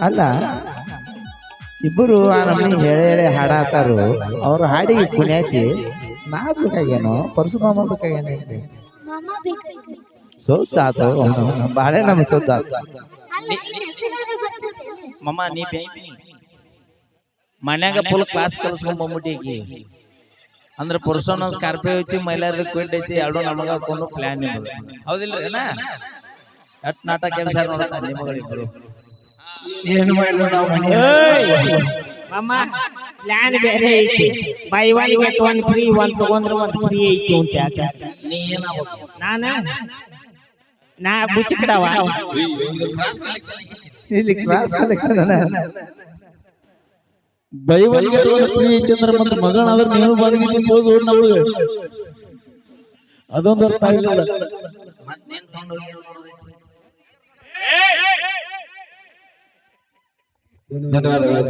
ಅಲ್ಲ ಇಬ್ಬರು ಆ ನಮ್ಮನೆ ಹೇಳಿ ಹೇಳಿ ಹಾಡಾತಾರು ಅವ್ರು ಹಾಡಿಗೆ ಕುಣಿಯಾಕಿ ನಾ ಬೇಕಾಗೇನು ಪರಶುರಾಮ ಮಾಮ ಬೇಕಾಯ್ತು ಸೋತಾತು ಬಾಳೆ ನಮ್ಮ ಅಲ್ಲ ನಿನ್ನ ಮಮ್ಮ ನೀ ಬೇಯ್ತಿ ಮನ್ಯಾಗ ಫುಲ್ ಕ್ಲಾಸ್ ಕಲ್ಸ್ಕೊಂಡ್ ಬಂದ್ಬಿಟ್ಟಿಗಿ ಅಂದ್ರೆ ಪುರುಷನ ಸ್ಕಾರ್ಪಿಯೋ ಐತಿ ಮಹಿಳೆಯರ ಕ್ವಿಡ್ ಐತಿ ಎರಡು ನಮಗ ಹಾಕೊಂಡು ಪ್ಲಾನ್ ಇದೆ ಹೌದಿಲ್ಲ ಅಣ್ಣ? ಎಟ್ ನಾಟಕ ಕೆಲಸ ನೋಡ್ತಾನೆ ನಿಮಗಳಿಬ್ರು ಏನು ಮಾಡಲು ನಾವು? ಮಾಮ ಪ್ಲಾನ್ ಬೇರೆ ಐತಿ. Buy one get one free one ತಗೊಂಡ್ರೆ ಒಂದು ಫ್ರೀ ಐತಿ ಅಂತ ಯಾಕೆ ನೀ ಏನಾಗ್ಬೇಕು ನಾನ? ನಾ ಬುಚ್ಚಕಡವ ಇಲ್ಲಿ ಕ್ಲಾಸ್ ಕಲೆಕ್ಷನ್ ಬೈವಲ್ಗೆ ಫ್ರೀ ಐತಿ ಅಂದ್ರೆ ಮತ್ತೆ ಮಗನ ಅದ್ರ ನೀನು ಬಂದ್ಗಿದ್ದು ನಮ್ಗೆ. ಅದೊಂದು ಅರ್ಥ ಆಗಿಲ್ಲ ಮತ್ತೇನ್ ತಗೊಂಡು ಹೋಗಿ ಧನ್ಯವಾದಗಳು